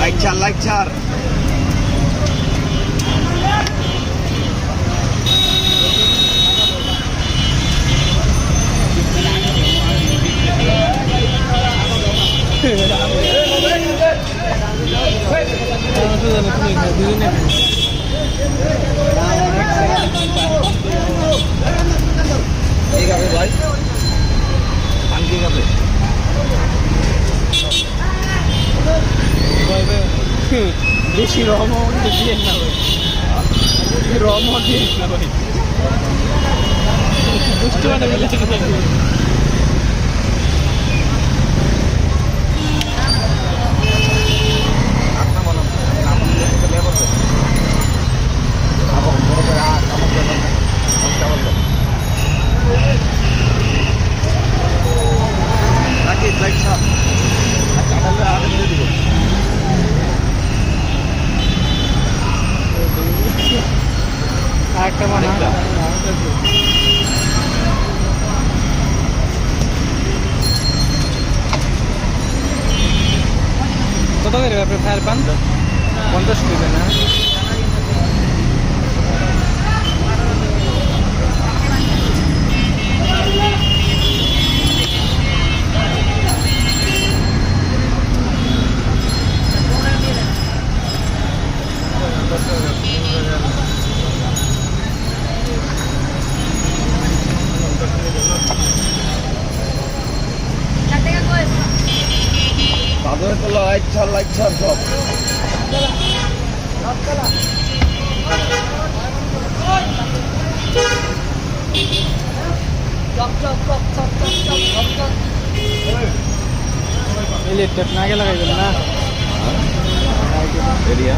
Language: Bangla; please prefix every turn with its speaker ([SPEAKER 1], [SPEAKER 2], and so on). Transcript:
[SPEAKER 1] লাইক চার লাইক চার ঠিক আছে ভাই ঠিক আছে
[SPEAKER 2] বেশি রম দিয়ে না ভাই রম দিয়ে না ভাই বুঝতে পারে একটা মনে কত করে আপনি ফায়ার পান? পঞ্চাশ টাকা না?
[SPEAKER 1] তাদের তো লাইক ছাড় লাইক ছাড় সব
[SPEAKER 2] ইলেকট্রিক না গেলে লাগাইবেন না।
[SPEAKER 1] এরিয়া